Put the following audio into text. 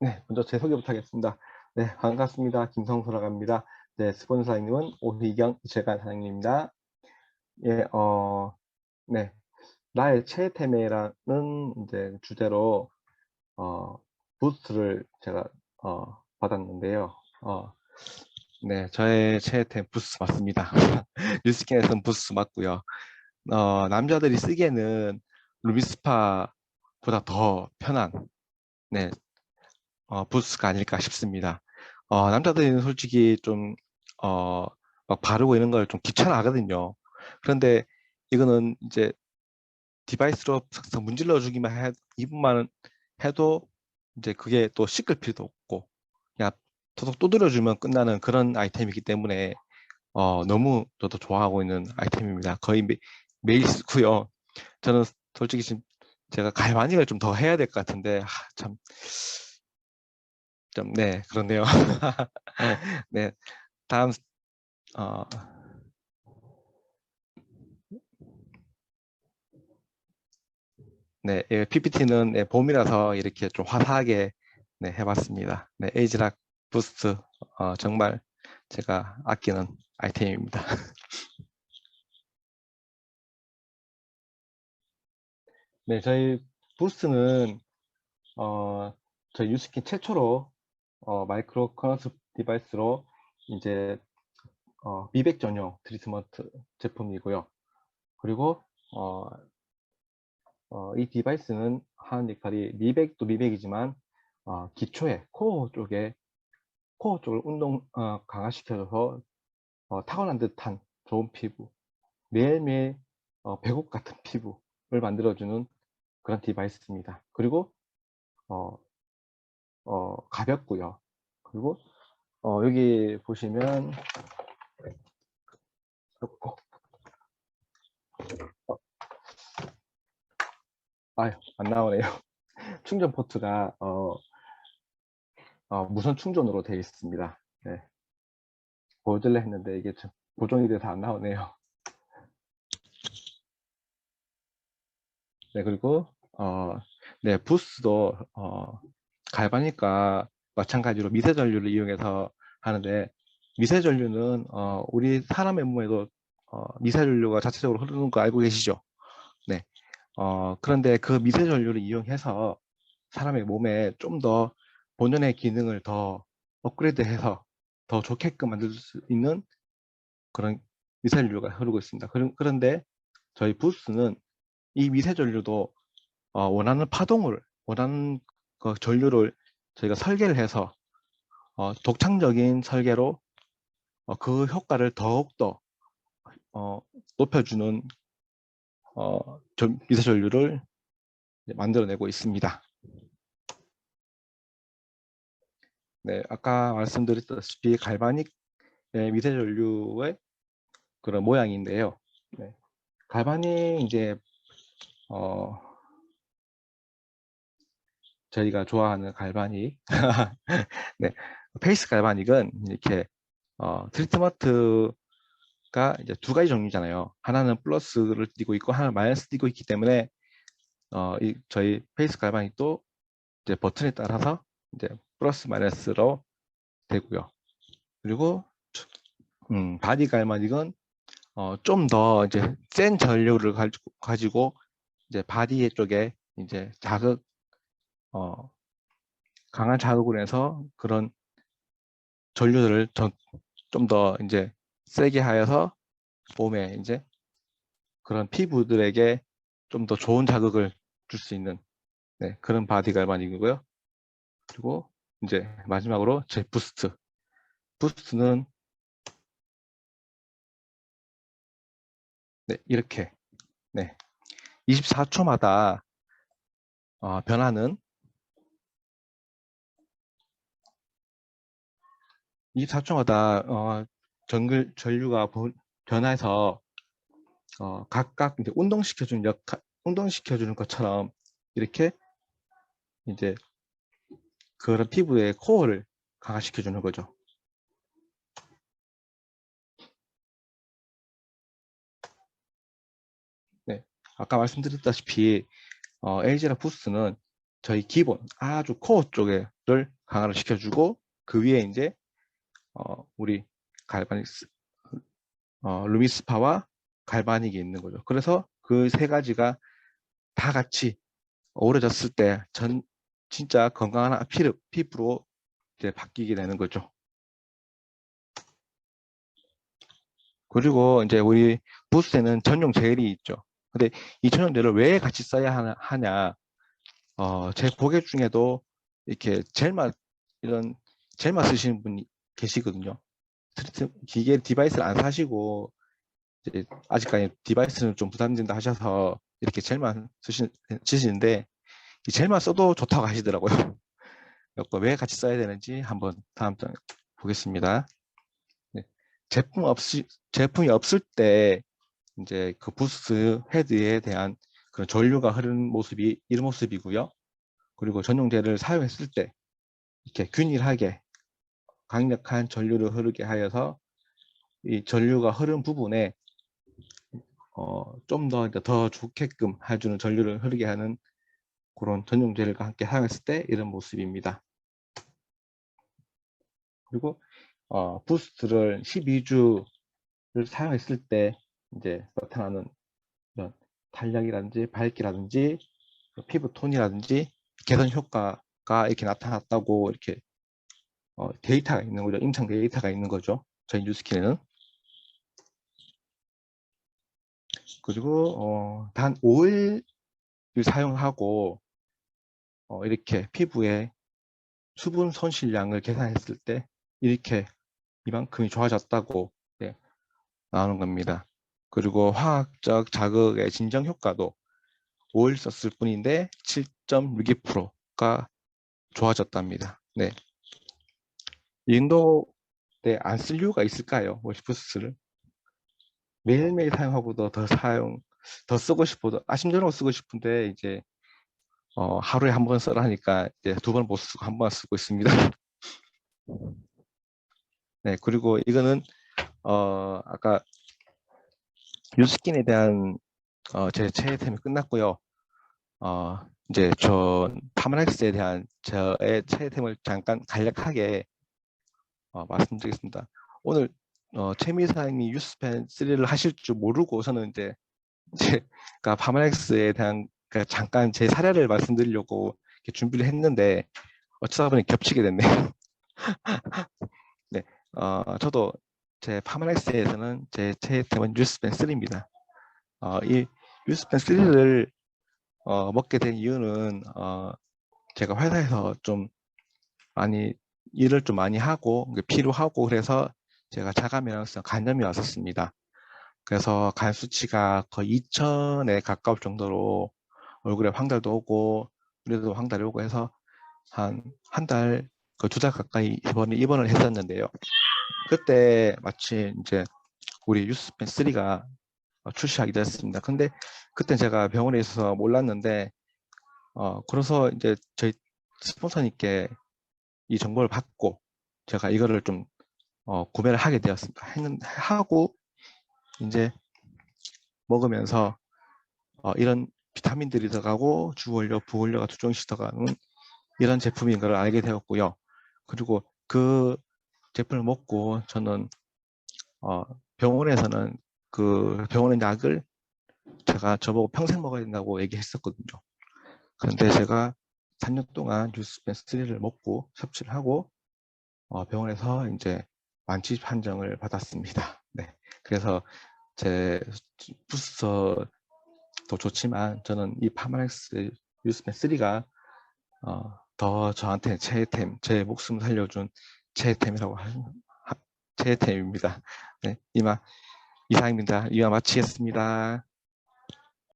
네, 먼저 제 소개부터 하겠습니다. 네, 반갑습니다. 김성수라고 합니다. 네, 스폰서 사장님은 오희경 이철관 사장님입니다. 예, 어, 네, 나의 최애템이라는 이제 주제로 어, 부스트를 제가 어, 받았는데요. 어, 네, 저의 최애템 부스 맞습니다. 뉴스킨에서는 부스 맞고요. 어, 남자들이 쓰기에는 루비스파보다 더 편한 네, 어, 부스가 아닐까 싶습니다. 어, 남자들은 솔직히 좀, 어, 막 바르고 이런 걸 좀 귀찮아 하거든요. 그런데 이거는 이제 디바이스로 싹싹 문질러 주기만 해, 이분만 해도 이제 그게 또 씻을 필요도 없고, 그냥 톡톡 두드려 주면 끝나는 그런 아이템이기 때문에, 어, 너무 저도 좋아하고 있는 아이템입니다. 거의 매, 매일 쓰고요. 저는 솔직히 지금 제가 갈바닉을 좀 더 해야 될 것 같은데, 하, 참, 좀, 네, 그렇네요. 네, 다음, 어, 네, PPT는 네, 봄이라서 이렇게 좀 화사하게 네, 해봤습니다. 네, 에이지락 부스트 어, 정말 제가 아끼는 아이템입니다. 네, 저희 부스트는 어, 저희 유스킨 최초로 어, 마이크로 커너스 디바이스로 이제 어, 미백 전용 트리트먼트 제품이고요. 그리고 어, 어, 이 디바이스는 하는 역할이 미백도 미백이지만 어, 기초에 코어 쪽에 코어 쪽을 운동 어, 강화시켜줘서 어, 타고난 듯한 좋은 피부 매일매일 어, 배곡 같은 피부를 만들어주는 그런 디바이스입니다. 그리고 어, 어, 가볍고요. 그리고 어, 여기 보시면 어, 아유 안 나오네요. 충전 포트가 어, 어, 무선 충전으로 되어 있습니다. 네. 보여드려 했는데 이게 좀 고정이 돼서 안 나오네요. 네 그리고 어, 네 부스도 어, 갈바니까 마찬가지로 미세 전류를 이용해서 하는데 미세 전류는 어, 우리 사람의 몸에도 어, 미세 전류가 자체적으로 흐르는 거 알고 계시죠? 네. 어, 그런데 그 미세 전류를 이용해서 사람의 몸에 좀 더 본연의 기능을 더 업그레이드해서 더 좋게끔 만들 수 있는 그런 미세 전류가 흐르고 있습니다. 그런데 저희 부스는 이 미세 전류도 어, 원하는 파동을 원하는 그 전류를 저희가 설계를 해서 어, 독창적인 설계로 어, 그 효과를 더욱더 어, 높여주는 어, 미세 전류를 만들어내고 있습니다. 네, 아까 말씀드렸다시피 갈바닉 미세 전류의 그런 모양인데요. 네, 갈바닉 이제 어, 저희가 좋아하는 갈바닉 네, 페이스 갈바닉은 이렇게 어, 트리트먼트가 이제 두 가지 종류잖아요. 하나는 플러스를 띄고 있고 하나는 마이너스 띄고 있기 때문에 어, 이, 저희 페이스 갈바닉도 이제 버튼에 따라서 이제 플러스 마이너스로 되고요. 그리고 음, 바디 갈바닉은 어, 좀 더 이제 센 전류를 가지고, 가지고 이제 바디 쪽에 이제 자극 어, 강한 자극을 해서 그런 전류들을 좀 더 이제 세게 하여서 몸에 이제 그런 피부들에게 좀 더 좋은 자극을 줄 수 있는 네, 그런 바디 갈바닉이고요. 그리고 이제 마지막으로 제 부스트. 부스트는 네, 이렇게 네, 24초마다 어, 변하는 24초마다 어, 전글 전류가 변해서 어, 각각 이제 운동시켜주는 역할, 운동시켜주는 것처럼 이렇게 이제 그런 피부의 코어를 강화시켜주는 거죠. 네, 아까 말씀드렸다시피 어, LG라 부스는 저희 기본 아주 코어 쪽에를 강화를 시켜주고 그 위에 이제 어, 우리 갈바닉스 어, 루미스파와 갈바닉이 있는 거죠. 그래서 그 세 가지가 다 같이 어우러졌을 때 전 진짜 건강한 피부, 피부로 이제 바뀌게 되는 거죠. 그리고 이제 우리 부스에는 전용 젤이 있죠. 근데 이 전용 젤을 왜 같이 써야 하냐? 어, 제 고객 중에도 이렇게 젤만 이런 젤만 쓰시는 분이 계시거든요. 기계 디바이스를 안 사시고 아직까지 디바이스는 좀 부담된다 하셔서 이렇게 젤만 쓰시, 쓰시는데 이 젤만 써도 좋다고 하시더라고요. 그래서 왜 같이 써야 되는지 한번 다음 장 보겠습니다. 네. 제품 없이 제품이 없을 때 이제 그 부스 헤드에 대한 그런 전류가 흐르는 모습이 이런 모습이고요. 그리고 전용제를 사용했을 때 이렇게 균일하게 강력한 전류를 흐르게 하여서 이 전류가 흐른 부분에 어, 좀더 더 좋게끔 해주는 전류를 흐르게 하는 그런 전용제를 함께 사용했을 때 이런 모습입니다. 그리고 어, 부스트를 12주를 사용했을 때 이제 나타나는 이런 탄력이라든지 밝기라든지 피부 톤이라든지 개선 효과가 이렇게 나타났다고 이렇게 어, 데이터가 있는 거죠. 임상 데이터가 있는 거죠. 저희 뉴스킨에는. 그리고 어, 단 5일을 사용하고 어, 이렇게 피부에 수분 손실량을 계산했을 때 이렇게 이만큼이 좋아졌다고 네, 나오는 겁니다. 그리고 화학적 자극의 진정 효과도 5일 썼을 뿐인데 7.62%가 좋아졌답니다. 네. 인도에 안 쓸 이유가 있을까요? 워시푸스를 매일매일 사용하고도 더 사용, 더 쓰고 싶어도 아심전으로 쓰고 싶은데 이제 어, 하루에 한 번 써라 하니까 이제 두 번 못 쓰고 한 번 쓰고 있습니다. 네, 그리고 이거는 어, 아까 뉴스킨에 대한 어, 제 최애템이 끝났고요. 어, 이제 저 파마렉스에 대한 저의 최애템을 잠깐 간략하게 어, 말씀드리겠습니다. 오늘 어, 최미 사장님이 유스펜 3를 하실 줄 모르고 저는 이제 제가 파마렉스에 대한 그 잠깐 제 사례를 말씀드리려고 준비를 했는데 어쩌다 보니 겹치게 됐네요. 네, 어, 저도 제 파마렉스에서는 제 최애템은 유스펜 3입니다. 어, 이 유스펜 3를 어, 먹게 된 이유는 어, 제가 회사에서 좀 많이 일을 좀 많이 하고 필요하고 그래서 제가 자가면역성 간염이 왔었습니다. 그래서 간 수치가 거의 2천에 가까울 정도로 얼굴에 황달도 오고 우리도 황달이 오고 해서 한 한 달, 그 두 달 가까이 입원을, 입원을 했었는데요. 그때 마침 이제 우리 유스펜 3가 출시하게 됐습니다. 근데 그때 제가 병원에 있어서 몰랐는데 어 그래서 이제 저희 스폰서님께 이 정보를 받고 제가 이거를 좀 어, 구매를 하게 되었습니다. 했는 하고 이제 먹으면서 어, 이런 비타민들이 들어가고 주원료, 부원료가 두 종씩 들어가는 이런 제품인 걸 알게 되었고요. 그리고 그 제품을 먹고 저는 어, 병원에서는 그 병원의 약을 제가 저보고 평생 먹어야 된다고 얘기했었거든요. 그런데 제가 3년 동안 뉴스펜3를 먹고 섭취를 하고 어, 병원에서 이제 완치 판정을 받았습니다. 네, 그래서 제 부스터도 좋지만 저는 이 파마렉스 뉴스펜 3가 어, 더 저한테 최애템, 제 목숨 살려준 최애템이라고 하, 최애템입니다. 네, 이만 이상입니다. 이만 마치겠습니다.